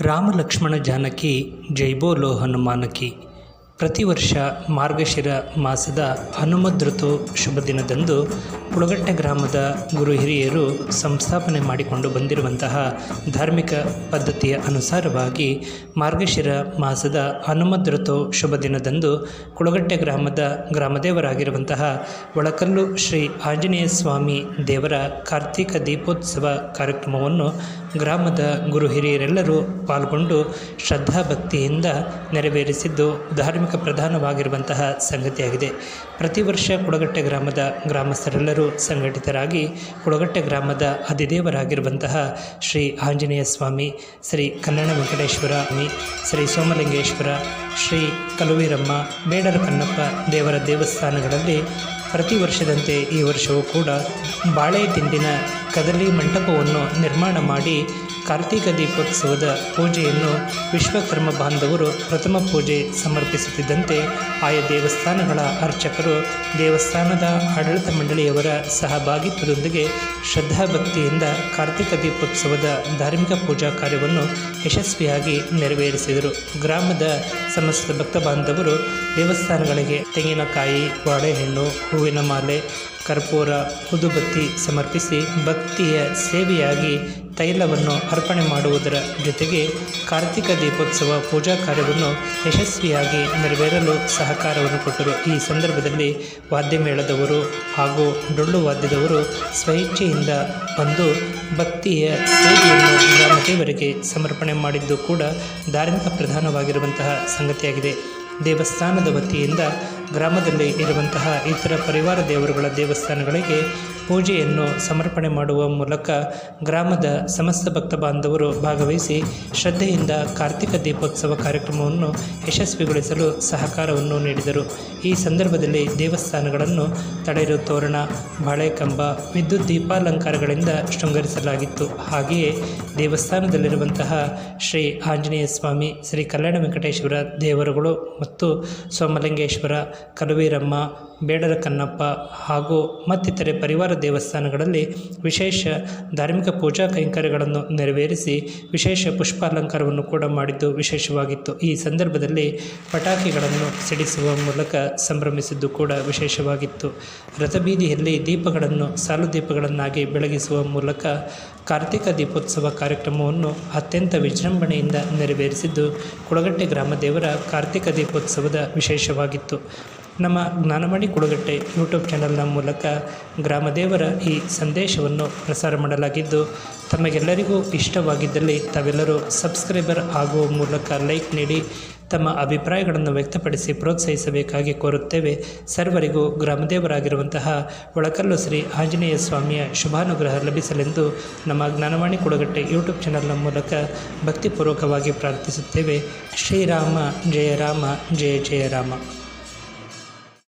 రామ లక్ష్మణ జానకి జై బోలో హనుమానకి ಪ್ರತಿ ವರ್ಷ ಮಾರ್ಗಶಿರ ಮಾಸದ ಹನುಮದೃತು ಶುಭ ದಿನದಂದು ಪುಳಗಟ್ಟೆ ಗ್ರಾಮದ ಗುರು ಹಿರಿಯರು ಸಂಸ್ಥಾಪನೆ ಮಾಡಿಕೊಂಡು ಬಂದಿರುವಂತಹ ಧಾರ್ಮಿಕ ಪದ್ಧತಿಯ ಅನುಸಾರವಾಗಿ ಮಾರ್ಗಶಿರ ಮಾಸದ ಹನುಮದೃತು ಶುಭ ದಿನದಂದು ಕುಳಗಟ್ಟೆ ಗ್ರಾಮದ ಗ್ರಾಮದೇವರಾಗಿರುವಂತಹ ಒಳಕಲ್ಲು ಶ್ರೀ ಆಂಜನೇಯ ಸ್ವಾಮಿ ದೇವರ ಕಾರ್ತೀಕ ದೀಪೋತ್ಸವ ಕಾರ್ಯಕ್ರಮವನ್ನು ಗ್ರಾಮದ ಗುರು ಹಿರಿಯರೆಲ್ಲರೂ ಪಾಲ್ಗೊಂಡು ಶ್ರದ್ಧಾಭಕ್ತಿಯಿಂದ ನೆರವೇರಿಸಿದ್ದು ಧಾರ್ಮಿಕ ಪ್ರಧಾನವಾಗಿರುವಂತಹ ಸಂಗತಿಯಾಗಿದೆ. ಪ್ರತಿ ವರ್ಷ ಕುಡಗಟ್ಟೆ ಗ್ರಾಮದ ಗ್ರಾಮಸ್ಥರೆಲ್ಲರೂ ಸಂಘಟಿತರಾಗಿ ಕುಡಗಟ್ಟೆ ಗ್ರಾಮದ ಅಧಿದೇವರಾಗಿರುವಂತಹ ಶ್ರೀ ಆಂಜನೇಯ ಸ್ವಾಮಿ, ಶ್ರೀ ಕನ್ನಡ ವೆಂಕಟೇಶ್ವರ ಶ್ರೀ ಸೋಮಲಿಂಗೇಶ್ವರ, ಶ್ರೀ ಕಲುವೀರಮ್ಮ, ಬೇಡರ ಕನ್ನಪ್ಪ ದೇವರ ದೇವಸ್ಥಾನಗಳಲ್ಲಿ ಪ್ರತಿ ವರ್ಷದಂತೆ ಈ ವರ್ಷವೂ ಕೂಡ ಬಾಳೆ ದಿಂಡಿನ ಕದಲಿ ಮಂಟಪವನ್ನು ನಿರ್ಮಾಣ ಮಾಡಿ ಕಾರ್ತೀಕ ದೀಪೋತ್ಸವದ ಪೂಜೆಯನ್ನು ವಿಶ್ವಕರ್ಮ ಬಾಂಧವರು ಪ್ರಥಮ ಪೂಜೆ ಸಮರ್ಪಿಸುತ್ತಿದ್ದಂತೆ ಆಯಾ ದೇವಸ್ಥಾನಗಳ ಅರ್ಚಕರು ದೇವಸ್ಥಾನದ ಆಡಳಿತ ಮಂಡಳಿಯವರ ಸಹಭಾಗಿತ್ವದೊಂದಿಗೆ ಶ್ರದ್ಧಾಭಕ್ತಿಯಿಂದ ಕಾರ್ತೀಕ ದೀಪೋತ್ಸವದ ಧಾರ್ಮಿಕ ಪೂಜಾ ಕಾರ್ಯವನ್ನು ಯಶಸ್ವಿಯಾಗಿ ನೆರವೇರಿಸಿದರು. ಗ್ರಾಮದ ಸಮಸ್ತ ಭಕ್ತ ಬಾಂಧವರು ದೇವಸ್ಥಾನಗಳಿಗೆ ತೆಂಗಿನಕಾಯಿ ಬಾಳೆಹಣ್ಣು ಹೂವಿನ ಮಾಲೆ ಕರ್ಪೂರ ಉದುಬತ್ತಿ ಸಮರ್ಪಿಸಿ ಭಕ್ತಿಯ ಸೇವೆಯಾಗಿ ತೈಲವನ್ನು ಅರ್ಪಣೆ ಮಾಡುವುದರ ಜೊತೆಗೆ ಕಾರ್ತಿಕ ದೀಪೋತ್ಸವ ಪೂಜಾ ಕಾರ್ಯವನ್ನು ಯಶಸ್ವಿಯಾಗಿ ನೆರವೇರಲು ಸಹಕಾರವನ್ನು ಕೊಟ್ಟರು. ಈ ಸಂದರ್ಭದಲ್ಲಿ ವಾದ್ಯಮೇಳದವರು ಹಾಗೂ ಡೊಳ್ಳು ವಾದ್ಯದವರು ಸ್ವಇಚ್ಛೆಯಿಂದ ಬಂದು ಭಕ್ತಿಯ ಸೇವೆಯನ್ನು ಗ್ರಾಮದೇವರಿಗೆ ಸಮರ್ಪಣೆ ಮಾಡಿದ್ದು ಕೂಡ ಧಾರ್ಮಿಕ ಪ್ರಧಾನವಾಗಿರುವಂತಹ ಸಂಗತಿಯಾಗಿದೆ. ದೇವಸ್ಥಾನದ ವತಿಯಿಂದ ಗ್ರಾಮದಲ್ಲಿ ಇರುವಂತಹ ಇತರ ಪರಿವಾರ ದೇವರುಗಳ ದೇವಸ್ಥಾನಗಳಿಗೆ ಪೂಜೆಯನ್ನು ಸಮರ್ಪಣೆ ಮಾಡುವ ಮೂಲಕ ಗ್ರಾಮದ ಸಮಸ್ತ ಭಕ್ತ ಬಾಂಧವರು ಭಾಗವಹಿಸಿ ಶ್ರದ್ಧೆಯಿಂದ ಕಾರ್ತಿಕ ದೀಪೋತ್ಸವ ಕಾರ್ಯಕ್ರಮವನ್ನು ಯಶಸ್ವಿಗೊಳಿಸಲು ಸಹಕಾರವನ್ನು ನೀಡಿದರು. ಈ ಸಂದರ್ಭದಲ್ಲಿ ದೇವಸ್ಥಾನಗಳನ್ನು ತಡೆರು ತೋರಣ, ಬಾಳೆಕಂಬ, ವಿದ್ಯುತ್ ದೀಪಾಲಂಕಾರಗಳಿಂದ ಶೃಂಗರಿಸಲಾಗಿತ್ತು. ಹಾಗೆಯೇ ದೇವಸ್ಥಾನದಲ್ಲಿರುವಂತಹ ಶ್ರೀ ಆಂಜನೇಯ ಸ್ವಾಮಿ, ಶ್ರೀ ಕಲ್ಯಾಣ ವೆಂಕಟೇಶ್ವರ ದೇವರುಗಳು ಮತ್ತು ಸೋಮಲಿಂಗೇಶ್ವರ ಕಲುವೀರಮ್ಮ ಬೇಡರ ಕನ್ನಪ್ಪ ಹಾಗೂ ಮತ್ತಿತರೆ ಪರಿವಾರ ದೇವಸ್ಥಾನಗಳಲ್ಲಿ ವಿಶೇಷ ಧಾರ್ಮಿಕ ಪೂಜಾ ಕೈಂಕರ್ಯಗಳನ್ನು ನೆರವೇರಿಸಿ ವಿಶೇಷ ಪುಷ್ಪಾಲಂಕಾರವನ್ನು ಕೂಡ ಮಾಡಿದ್ದು ವಿಶೇಷವಾಗಿತ್ತು. ಈ ಸಂದರ್ಭದಲ್ಲಿ ಪಟಾಕಿಗಳನ್ನು ಸಿಡಿಸುವ ಮೂಲಕ ಸಂಭ್ರಮಿಸಿದ್ದು ಕೂಡ ವಿಶೇಷವಾಗಿತ್ತು. ರಥಬೀದಿಯಲ್ಲಿ ದೀಪಗಳನ್ನು, ಸಾಲು ದೀಪಗಳನ್ನಾಗಿ ಬೆಳಗಿಸುವ ಮೂಲಕ ಕಾರ್ತಿಕ ದೀಪೋತ್ಸವ ಕಾರ್ಯಕ್ರಮವನ್ನು ಅತ್ಯಂತ ವಿಜೃಂಭಣೆಯಿಂದ ನೆರವೇರಿಸಿದ್ದು ಕುಳಗಟ್ಟೆ ಗ್ರಾಮದೇವರ ಕಾರ್ತಿಕ ದೀಪೋತ್ಸವದ ವಿಶೇಷವಾಗಿತ್ತು. ನಮ್ಮ ಜ್ಞಾನಮಣಿ ಕುಳುಗಟ್ಟೆ ಯೂಟ್ಯೂಬ್ ಚಾನಲ್ನ ಮೂಲಕ ಗ್ರಾಮದೇವರ ಈ ಸಂದೇಶವನ್ನು ಪ್ರಸಾರ ಮಾಡಲಾಗಿದ್ದು, ತಮಗೆಲ್ಲರಿಗೂ ಇಷ್ಟವಾಗಿದ್ದಲ್ಲಿ ತಾವೆಲ್ಲರೂ ಸಬ್ಸ್ಕ್ರೈಬರ್ ಆಗುವ ಮೂಲಕ ಲೈಕ್ ನೀಡಿ, ತಮ್ಮ ಅಭಿಪ್ರಾಯಗಳನ್ನು ವ್ಯಕ್ತಪಡಿಸಿ ಪ್ರೋತ್ಸಾಹಿಸಬೇಕಾಗಿ ಕೋರುತ್ತೇವೆ. ಸರ್ವರಿಗೂ ಗ್ರಾಮದೇವರಾಗಿರುವಂತಹ ಒಳಕಲ್ಲು ಶ್ರೀ ಆಂಜನೇಯ ಸ್ವಾಮಿಯ ಶುಭಾನುಗ್ರಹ ಲಭಿಸಲೆಂದು ನಮ್ಮ ಜ್ಞಾನವಾಣಿ ಕುಳಗಟ್ಟೆ ಯೂಟ್ಯೂಬ್ ಚಾನಲ್ನ ಮೂಲಕ ಭಕ್ತಿಪೂರ್ವಕವಾಗಿ ಪ್ರಾರ್ಥಿಸುತ್ತೇವೆ. ಶ್ರೀರಾಮ, ಜಯ ರಾಮ, ಜಯ ಜಯ ರಾಮ.